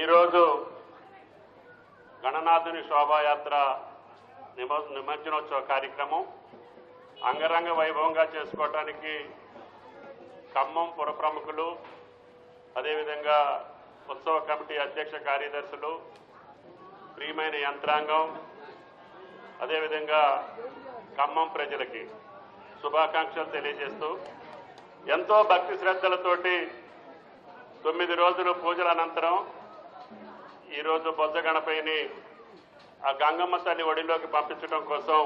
ఈరోజు గణనాథుని శోభాయాత్ర నిమ నిమజ్జనోత్సవ కార్యక్రమం అంగరంగ వైభవంగా చేసుకోవటానికి ఖమ్మం పుర ప్రముఖులు అదేవిధంగా ఉత్సవ కమిటీ అధ్యక్ష కార్యదర్శులు ప్రియమైన యంత్రాంగం అదేవిధంగా ఖమ్మం ప్రజలకి శుభాకాంక్షలు తెలియజేస్తూ ఎంతో భక్తి శ్రద్ధలతోటి తొమ్మిది రోజులు పూజల అనంతరం ఈరోజు బొజ్జగణపైని ఆ గంగమ్మ తల్లి ఒడిలోకి పంపించడం కోసం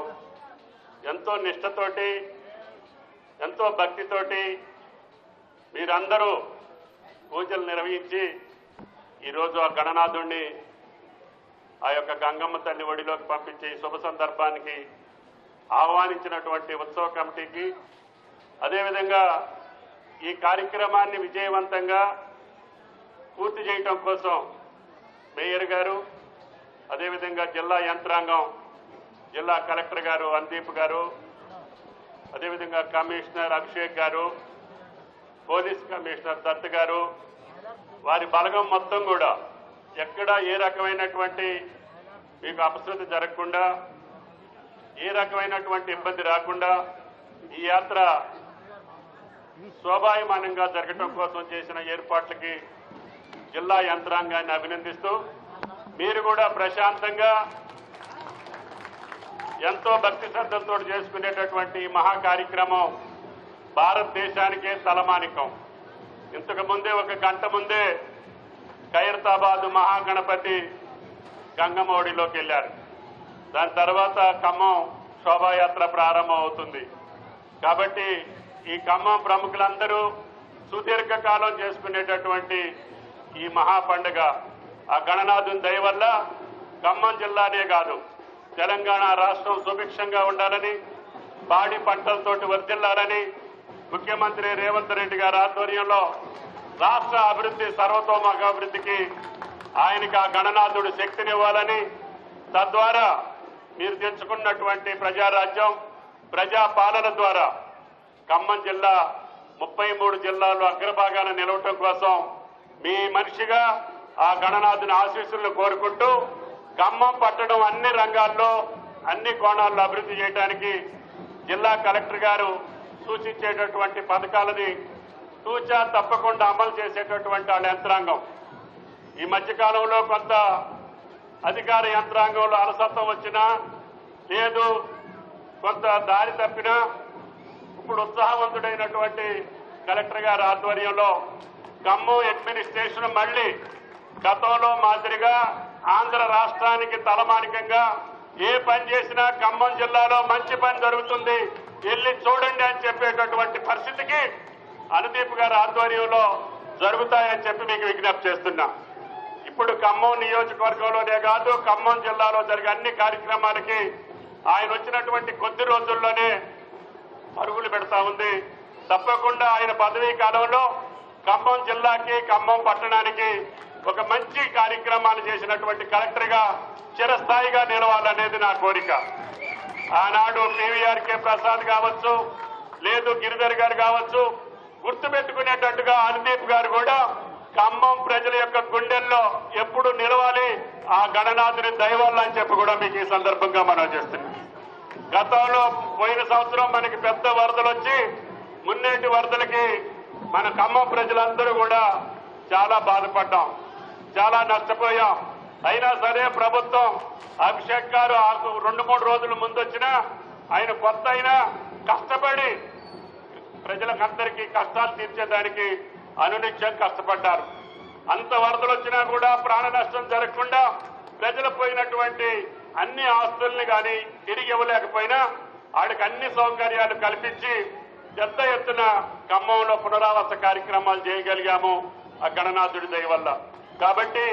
ఎంతో నిష్టతోటి ఎంతో భక్తితోటి మీరందరూ పూజలు నిర్వహించి ఈరోజు ఆ గణనాథుణ్ణి ఆ యొక్క గంగమ్మ తల్లి ఒడిలోకి పంపించి శుభ సందర్భానికి ఆహ్వానించినటువంటి ఉత్సవ కమిటీకి అదేవిధంగా ఈ కార్యక్రమాన్ని విజయవంతంగా పూర్తి చేయటం కోసం మేయర్ గారు అదేవిధంగా జిల్లా యంత్రాంగం జిల్లా కలెక్టర్ గారు అందీప్ గారు అదేవిధంగా కమిషనర్ అభిషేక్ గారు పోలీస్ కమిషనర్ దత్ గారు వారి బలగం మొత్తం కూడా ఎక్కడ ఏ రకమైనటువంటి మీకు అపశృతి జరగకుండా ఏ రకమైనటువంటి ఇబ్బంది రాకుండా ఈ యాత్ర శోభాయమానంగా జరగటం కోసం చేసిన ఏర్పాట్లకి జిల్లా యంత్రాంగాన్ని అభినందిస్తూ మీరు కూడా ప్రశాంతంగా ఎంతో భక్తి శ్రద్ధలతో చేసుకునేటటువంటి ఈ మహా కార్యక్రమం భారతదేశానికే తలమానికం. ఇంతకు ముందే ఒక గంట ముందే ఖైరతాబాద్ మహాగణపతి గంగమౌడిలోకి వెళ్ళారు. దాని తర్వాత ఖమ్మం శోభాయాత్ర ప్రారంభం అవుతుంది. కాబట్టి ఈ ఖమ్మం ప్రముఖులందరూ సుదీర్ఘకాలం చేసుకునేటటువంటి ఈ మహా పండుగ ఆ గణనాథుని దయ వల్ల ఖమ్మం జిల్లానే కాదు తెలంగాణ రాష్ట్రం సుభిక్షంగా ఉండాలని పాడి పంటలతోటి వర్ధిల్లాలని ముఖ్యమంత్రి రేవంత్ రెడ్డి గారి ఆధ్వర్యంలో రాష్ట్ర అభివృద్ధి సర్వతోముఖ అభివృద్ధికి ఆయనకి ఆ గణనాథుడు శక్తినివ్వాలని తద్వారా మీరు తెచ్చుకున్నటువంటి ప్రజారాజ్యం ప్రజా పాలన ద్వారా ఖమ్మం జిల్లా ముప్పై మూడు జిల్లాలు అగ్రభాగాన నిలవటం కోసం మీ మనిషిగా ఆ గణనాథుని ఆశీస్సులను కోరుకుంటూ ఖమ్మం పట్టడం అన్ని రంగాల్లో అన్ని కోణాల్లో అభివృద్ధి చేయడానికి జిల్లా కలెక్టర్ గారు సూచించేటటువంటి పథకాలని తూచా తప్పకుండా అమలు చేసేటటువంటి వాళ్ళ యంత్రాంగం. ఈ మధ్యకాలంలో కొంత అధికార యంత్రాంగంలో అలసత్వం వచ్చినా లేదు కొంత దారి తప్పినా ఇప్పుడు ఉత్సాహవంతుడైనటువంటి కలెక్టర్ గారి ఆధ్వర్యంలో ఖమ్మం అడ్మినిస్ట్రేషన్ మళ్ళీ గతంలో మాదిరిగా ఆంధ్ర రాష్ట్రానికి తలమానికంగా ఏ పని చేసినా ఖమ్మం జిల్లాలో మంచి పని జరుగుతుంది. వెళ్ళి చూడండి అని చెప్పేటటువంటి పరిస్థితికి అనుదీప్ గారి ఆధ్వర్యంలో జరుగుతాయని చెప్పి మీకు విజ్ఞప్తి చేస్తున్నా. ఇప్పుడు ఖమ్మం నియోజకవర్గంలోనే కాదు ఖమ్మం జిల్లాలో జరిగే అన్ని కార్యక్రమాలకి ఆయన వచ్చినటువంటి కొద్ది రోజుల్లోనే పరుగులు పెడతా ఉంది. తప్పకుండా ఆయన పదవీ కాలంలో ఖమ్మం జిల్లాకి ఖమ్మం పట్టణానికి ఒక మంచి కార్యక్రమాలు చేసినటువంటి కలెక్టర్గా చిరస్థాయిగా నిలవాలనేది నా కోరిక. ఆనాడు పీవీఆర్ కే ప్రసాద్ కావచ్చు లేదు గిరిధర్ గారు కావచ్చు గుర్తుపెట్టుకునేటట్టుగా అనుదీప్ గారు కూడా ఖమ్మం ప్రజల యొక్క గుండెల్లో ఎప్పుడు నిలవాలి ఆ గణనాథుని దైవల్ల అని చెప్పి కూడా మీకు ఈ సందర్భంగా మనం చేస్తున్నాం గతంలో పోయిన సంవత్సరం మనకి పెద్ద వరదలు వచ్చి మున్నేటి వరదలకి మన ఖమ్మం ప్రజలందరూ కూడా చాలా బాధపడ్డాం చాలా నష్టపోయాం. అయినా సరే ప్రభుత్వం అభిషేక్ గారు ఆ రెండు మూడు రోజుల ముందు వచ్చినా ఆయన కొత్త అయినా కష్టపడి ప్రజలకందరికీ కష్టాలు తీర్చేదానికి అనునిత్యం కష్టపడ్డారు. అంత వరదలు వచ్చినా కూడా ప్రాణ నష్టం జరగకుండా ప్రజలు పోయినటువంటి అన్ని ఆస్తుల్ని కానీ తిరిగి ఇవ్వలేకపోయినా వాడికి అన్ని సౌకర్యాలు కల్పించి పెద్ద ఎత్తున ఖమ్మంలో పునరావాస కార్యక్రమాలు చేయగలిగాము ఆ గణనాథుడి దయ వల్ల. కాబట్టి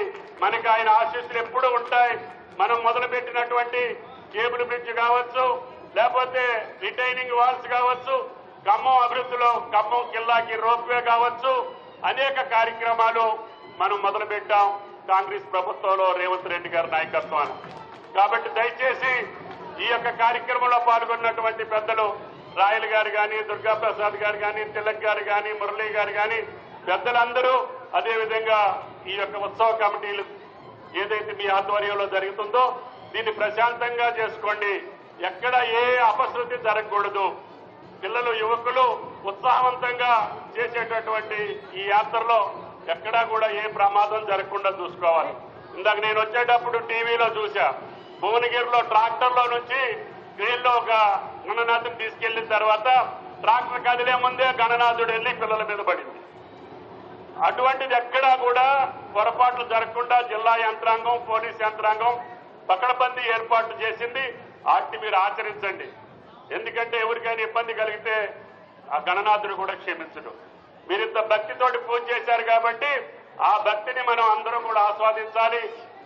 మనకి ఆయన ఆశీస్సులు ఎప్పుడూ ఉంటాయి. మనం మొదలుపెట్టినటువంటి కేబుల్ బ్రిడ్జ్ కావచ్చు లేకపోతే రిటైనింగ్ వాల్స్ కావచ్చు ఖమ్మం అభివృద్ధిలో ఖమ్మం కిల్లాకి రోప్వే కావచ్చు అనేక కార్యక్రమాలు మనం మొదలుపెట్టాం కాంగ్రెస్ ప్రభుత్వంలో రేవంత్ రెడ్డి గారి నాయకత్వాన్ని. కాబట్టి దయచేసి ఈ యొక్క కార్యక్రమంలో పాల్గొన్నటువంటి పెద్దలు రాయల్ గారు కానీ దుర్గాప్రసాద్ గారు కానీ తిలక్ గారు కానీ మురళీ గారు కానీ పెద్దలందరూ అదేవిధంగా ఈ యొక్క ఉత్సవ కమిటీలు ఏదైతే మీ ఆధ్వర్యంలో జరుగుతుందో దీన్ని ప్రశాంతంగా చేసుకోండి. ఎక్కడ ఏ అపశృతి జరగకూడదు. పిల్లలు యువకులు ఉత్సాహవంతంగా చేసేటటువంటి ఈ యాత్రలో ఎక్కడా కూడా ఏ ప్రమాదం జరగకుండా చూసుకోవాలి. ఇందాక నేను వచ్చేటప్పుడు టీవీలో చూశా. భువనగిరిలో ట్రాక్టర్లో నుంచి క్రేన్లో ఒక గణనాథుని తీసుకెళ్ళిన తర్వాత ట్రాక్టర్ కదిలే ముందే గణనాథుడు వెళ్ళి పిల్లల మీద పడింది. అటువంటిది ఎక్కడా కూడా పొరపాట్లు జరగకుండా జిల్లా యంత్రాంగం పోలీస్ యంత్రాంగం పకడబందీ ఏర్పాట్లు చేసింది. వాటిని మీరు ఆచరించండి. ఎందుకంటే ఎవరికైనా ఇబ్బంది కలిగితే ఆ గణనాథుడు కూడా క్షమించడు. మీరు ఇంత భక్తితోటి పూజ చేశారు కాబట్టి ఆ భక్తిని మనం అందరం కూడా ఆస్వాదించాలి.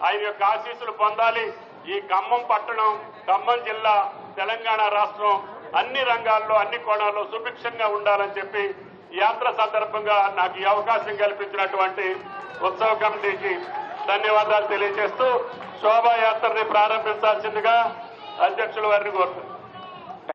ఆయన యొక్క ఆశీస్సులు పొందాలి. ఈ ఖమ్మం పట్టణం ఖమ్మం జిల్లా తెలంగాణ రాష్ట్రం అన్ని రంగాల్లో అన్ని కోణాల్లో సుభిక్షంగా ఉండాలని చెప్పి యాత్ర సందర్భంగా నాకు ఈ అవకాశం కల్పించినటువంటి ఉత్సవ కమిటీకి ధన్యవాదాలు తెలియజేస్తూ శోభాయాత్రని ప్రారంభించాల్సిందిగా అధ్యక్షుల వారిని కోరుతున్నారు